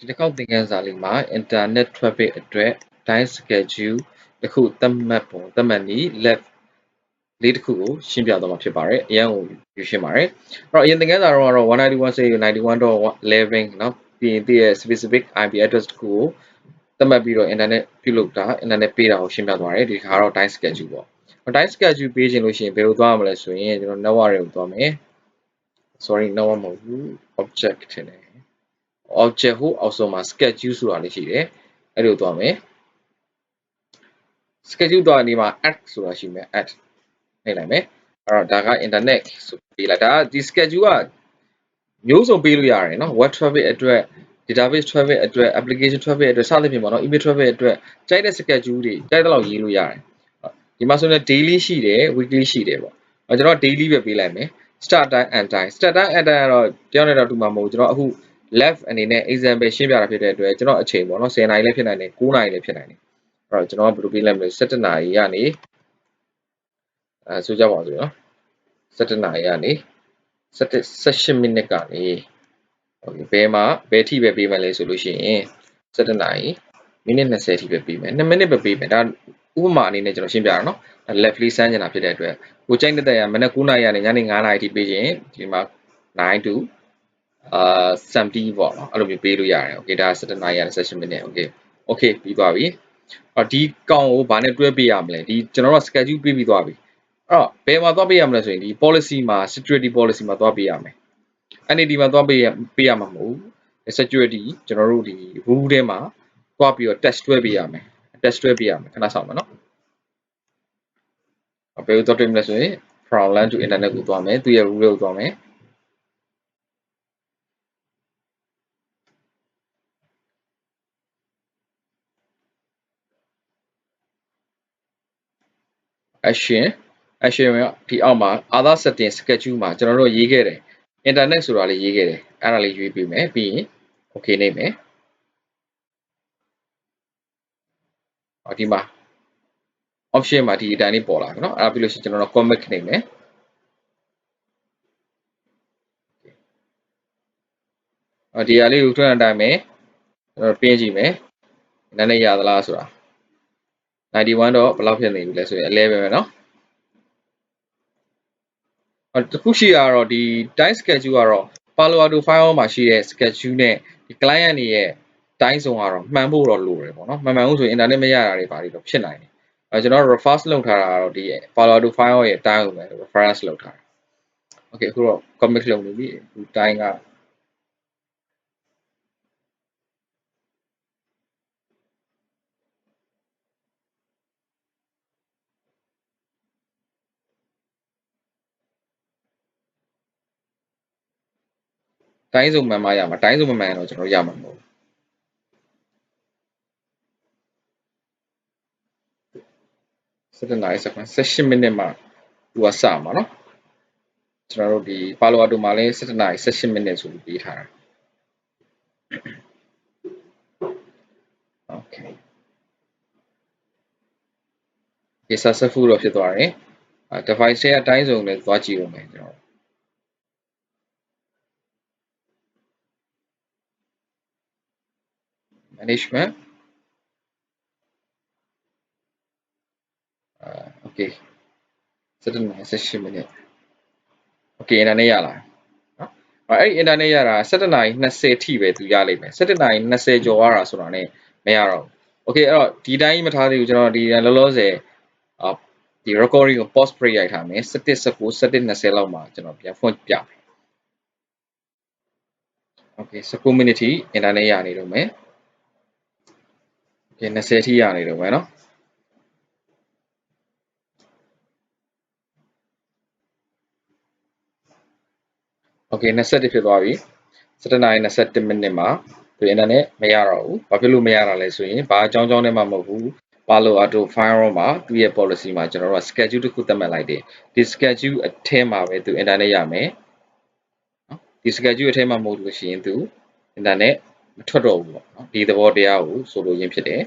ဒီတစ်ခေါက်သင်ခန်းစာလေးမှာ internet traffic အတွက် time schedule တစ်ခုသတ်မှတ်ပုံသတ်မှတ်နည်း left လေးတစ်ခုကိုရှင်းပြသွားမှာဖြစ်ပါတယ်အရင်ကိုယူရှင်းပါတယ်အဲ့တော့အရင်သင်ခန်းစာတော့ကတော့191.91.11เนาะပြီးရင်တည့်ရဲ့ specific IP address တစ်ခုကိုသတ်မှတ်ပြီးတော့ internet ပြုလုပ်တာ internet ပေးတာကိုရှင်းပြသွားတယ်ဒီခါတော့ time schedule ပေါ့ time schedule ပေးခြင်းလို့ရှိရင်ဘယ်လိုသွားမလဲဆိုရင်ကျွန်တော် network တွေကိုသွားမယ် sorry network မဟုတ်ဘူး object ထင်တယ် object ဟိုအောက်ဆုံးမှာ schedule ဆိုတာလေးရှိတယ်အဲ့လိုသွားမယ် schedule တော့ဒီမှာ add ဆိုတာရှိမယ် add နှိပ်လိုက်မယ်အဲ့တော့ဒါက internet ဆိုပေးလိုက်ဒါဒီ schedule ကမျိုးစုံပေးလို့ရတယ်နော် web traffic အတွက် database traffic အတွက် application traffic အတွက်စသဖြင့်ပေါ့နော် email traffic အတွက်ကြိုက်တဲ့ schedule တွေကြိုက်တဲ့လောက်ရေးလို့ရတယ်ဒီမှာဆိုရင် daily ရှိတယ် weekly ရှိတယ်ပေါ့အဲကျွန်တော် daily ပဲပေးလိုက်မယ် start time and time start time and time ကတော့ပြောင်းနေတော့တူမှာမဟုတ်ကျွန်တော်အခု left အနေနဲ့ example ရှင်းပြတာဖြစ်တဲ့အတွက်ကျွန်တော်အချိန်ပေါ့နော်10နာရီလည်းဖြစ်နိုင်တယ်9နာရီလည်းဖြစ်နိုင်တယ်အဲ့တော့ကျွန်တော်ကဘယ်လိုပေးလိုက်မလဲ17နာရီကနေအဲဆိုကြပါဦးဆိုနော်17နာရီကနေ18မိနစ်ကနေ okay ဘယ်မှာဘယ်ထိပဲပေးမလဲဆိုလို့ရှိရင်17နာရီမိနစ်20ထိပဲပေးမယ်2မိနစ်ပဲပေးမယ်ဒါဥပမာအနေနဲ့ကျွန်တော်ရှင်းပြတာနော် left play စမ်းကျင်တာဖြစ်တဲ့အတွက်ကိုကြိုက်တဲ့တည်းကမနက်9နာရီကနေညနေ9နာရီထိပေးရင်ဒီမှာ9 to အာစမ်ပလီပေါ့နော်အဲ့လိုမျိုးပေးလို့ရတယ် okay ဒါ7နာရီရတယ်16မိနစ် okay okay ပြီးသွားပြီအော်ဒီကောင်ကိုဘာနဲ့တွဲပေးရမလဲဒီကျွန်တော်တို့ schedule ပေးပြီးသွားပြီအဲ့တော့ဘယ်မှာသွားပေးရမလဲဆိုရင်ဒီ policy မှာ security policy မှာသွားပေးရမယ် NAD မှာသွားပေးရပေးရမှာမဟုတ် security ကျွန်တော်တို့ဒီ rule ထဲမှာသွားပြီးတော့ test တွဲပေးရမယ် test တွဲပေးရမယ်ခဏဆောင်ပါနော်ဘယ်လိုသွားတွေ့မလဲဆိုရင် from LAN to internet ကိုသွားမယ်သူရဲ့ rule ကိုသွားမယ် action action ကဒီအောက်မှာ other setting schedule မှာကျွန်တော်တို့ရေးခဲ့တယ် internet ဆိုတာလေးရေးခဲ့တယ်အဲ့ဒါလေးရွေးပေးမယ်ပြီးရင် okay နေမယ်ဟောဒီမှာ option မှာဒီအတိုင်းလေးပေါ်လာပြီเนาะအဲ့ဒါပြီးလို့ရှိရင်ကျွန်တော်တို့ commit နေမယ်အော်ဒီဟာလေးကိုထွန်းအတိုင်းမယ်ကျွန်တော်ပြင်ကြည့်မယ်နည်းနည်းရသလားဆိုတာ 91တော့ဘယ်လောက်ဖြစ်နေပြီလဲဆိုရင်11ပဲเนาะအော်တခုရှိရတော့ဒီ time schedule ကတော့ Palo Alto Firewall မှာရှိတဲ့ schedule နဲ့ဒီ client တွေရဲ့ time zone ကတော့မှန်ဖို့တော့လိုတယ်ပေါ့နော်မှန်မှန်ဘူးဆိုရင် internet မရတာတွေပါတော့ဖြစ်နိုင်တယ်အဲကျွန်တော် reference လုပ်ထားတာကတော့ဒီ Palo Alto Firewall ရဲ့ time ကိုပဲ reference လုပ်ထားတယ် okay အခုတော့ commit လုပ်နေပြီအခု time က တိုင်းစုံမှန်မှရမှာတိုင်းစုံမမှန်တော့ကျွန်တော်ရမှာမဟုတ်7နာရီစက္ကန့်18မိနစ်မှသူကစမှာเนาะကျွန်တော်တို့ဒီပါလိုအတူမှာလည်း7နာရီ18မိနစ်ဆိုပြီးပေးထားတာ okay ဒီ successful တော့ဖြစ်သွားတယ် device ရဲ့အတိုင်းစုံနဲ့သွားကြည့်ဦးမယ်ကျွန်တော် management uh, okay 7 session minute okay internet ရလာနော်အဲ့ internet ရတာ7နာရီ20ထိပဲသူရလိမ့်မယ်7နာရီ20ကျော်ရတာဆိုတာ ਨੇ မရတော့ဘူး okay အဲ့တော့ဒီတိုင်းမထားသေးဘူးကျွန်တော်ဒီလောလောဆယ်အာဒီ recording ကို pause break ရိုက်ထားမယ်7 19 7 20လောက်မှာကျွန်တော်ပြန်ဖွင့်ပြမယ် okay 19 minute ထိ internet ရနေတော့မယ် ကဲ20ထိရနေတော့မယ်နော်โอเค21ဖြစ်သွားပြီ7နာရီ21မိနစ်မှာဒီ internet မရတော့ဘူးဘာဖြစ်လို့မရတာလဲဆိုရင်ဘာအကြောင်းကြောင်းနဲ့မှမဟုတ်ဘူး Palo Alto Firewall မှာသူ့ရဲ့ policy မှာကျွန်တော်တို့က schedule တစ်ခုသတ်မှတ်လိုက်တယ်ဒီ schedule အထက်မှာပဲသူ internet ရမယ်နော်ဒီ schedule အထက်မှာမဟုတ်လို့ရှိရင်သူ internet မထွက်တော့ဘူးပေါ့နော်ဒီသဘောတရားကိုဆိုလိုရင်းဖြစ်တယ်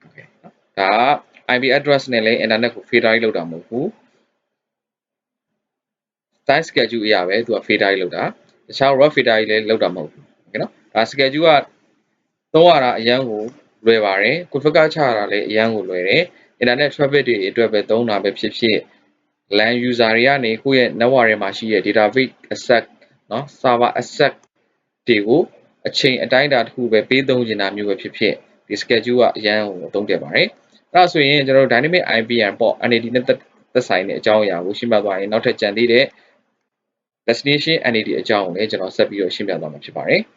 โอเคနော်ဒါက IP address နဲ့လည်း internet ကို federate လုပ်တာမဟုတ်ဘူး time schedule အရာပဲသူက federate လုပ်တာတခြား rough federate လည်းလုပ်တာမဟုတ်ဘူးโอเคနော်ဒါ schedule က သုံးရတာအရန်ကိုလွယ်ပါတယ် configure ချရတာလည်းအရန်ကိုလွယ်တယ် internet traffic တွေအတွက်ပဲသုံးတာပဲဖြစ်ဖြစ် LAN user တွေကနေကိုယ့်ရဲ့ network ထဲမှာရှိတဲ့ database access เนาะ server access တွေကို အချိန်အတိုင်းအတာတစ်ခုပဲပေးသုံးနေတာမျိုးပဲဖြစ်ဖြစ်ဒီ schedule ကအရန်ကိုအသုံးတက်ပါတယ်အဲ့ဒါဆိုရင်ကျွန်တော်တို့ dynamic IPM ပေါ့ NAD နဲ့သက်ဆိုင်တဲ့အကြောင်းအရာကိုရှင်းပြသွားရင်နောက်ထပ်ကြံသေးတဲ့ destination NAD အကြောင်းကိုလည်းကျွန်တော်ဆက်ပြီးတော့ရှင်းပြသွားမှာဖြစ်ပါတယ်။